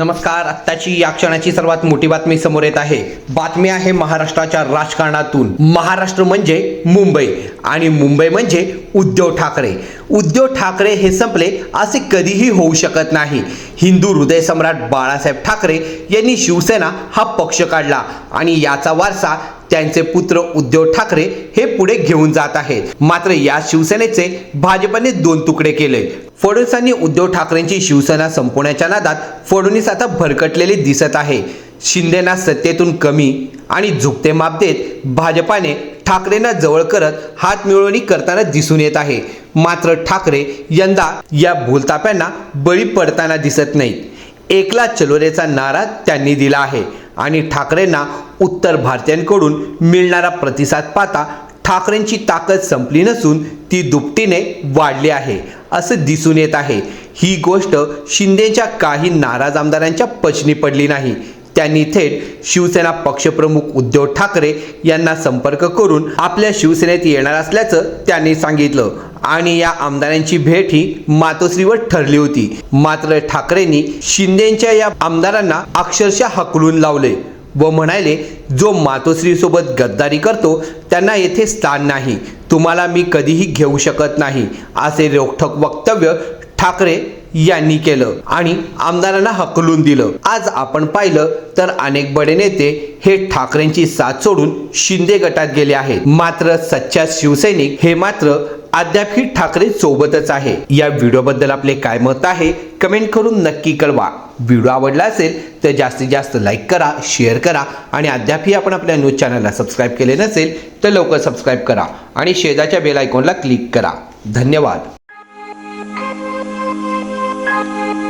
नमस्कार आत्ताची या क्षणाची सर्वात मोठी बातमी समोर येत आहे. बातमी आहे महाराष्ट्राच्या राजकारणातून. महाराष्ट्र म्हणजे मुंबई आणि मुंबई म्हणजे उद्धव ठाकरे. उद्धव ठाकरे हे संपले असे कधीही होऊ शकत नाही. हिंदू हृदय सम्राट बाळासाहेब ठाकरे यांनी शिवसेना हा पक्ष काढला आणि याचा वारसा त्यांचे पुत्र उद्धव ठाकरे हे पुढे घेऊन जात आहेत. मात्र या शिवसेनेचे भाजपने दोन तुकडे केले. फडणवीसांनी उद्धव ठाकरेंची शिवसेना संपवण्याच्या नादात फडणवीस आता भरकटलेले दिसत आहे. शिंदेना सत्तेतून कमी आणि झुकते माप देत भाजपाने ठाकरेंना जवळ करत हात मिळवणी करताना दिसून येत आहे. मात्र ठाकरे यंदा या भूलताप्यांना बळी पडताना दिसत नाहीत. एकला चलोरेचा नारा त्यांनी दिला आहे. आणि ठाकरेंना उत्तर भारतीयांकडून मिळणारा प्रतिसाद पाहता ठाकरेंची ताकद संपली नसून ती दुपटीने वाढली आहे असं दिसून येत आहे. ही गोष्ट शिंदेच्या काही नाराज आमदारांच्या पचनी पडली नाही. त्यांनी थेट शिवसेना पक्षप्रमुख उद्धव ठाकरे यांना संपर्क करून आपल्या शिवसेनेत येणार असल्याचं त्यांनी सांगितलं. आणि या आमदारांची भेट ही मातोश्रीवर ठरली होती. मात्र ठाकरेंनी शिंदेच्या या आमदारांना अक्षरशः हकलून लावले व म्हणाले जो मातोश्रीसोबत गद्दारी करतो त्यांना येथे स्थान नाही. तुम्हाला मी कधीही घेऊ शकत नाही. असे रोखठोक वक्तव्य ठाकरे यांनी केलं आणि आमदारांना हकलून दिलं. आज आपण पाहिलं तर अनेक बडे नेते हे ठाकरेंची साथ सोडून शिंदे गटात गेले आहेत. मात्र सच्चा शिवसैनिक हे मात्र अद्यापही ठाकरे सोबतच आहे. या व्हिडिओबद्दल आपले काय मत आहे कमेंट करून नक्की कळवा. व्हिडिओ आवडला असेल तर जास्तीत जास्त लाईक करा शेअर करा आणि अद्यापही आपण आपल्या न्यूज चॅनलला सबस्क्राईब केले नसेल तर लवकर सबस्क्राईब करा आणि शेजाच्या बेल आयकॉनला क्लिक करा. धन्यवाद. Thank you.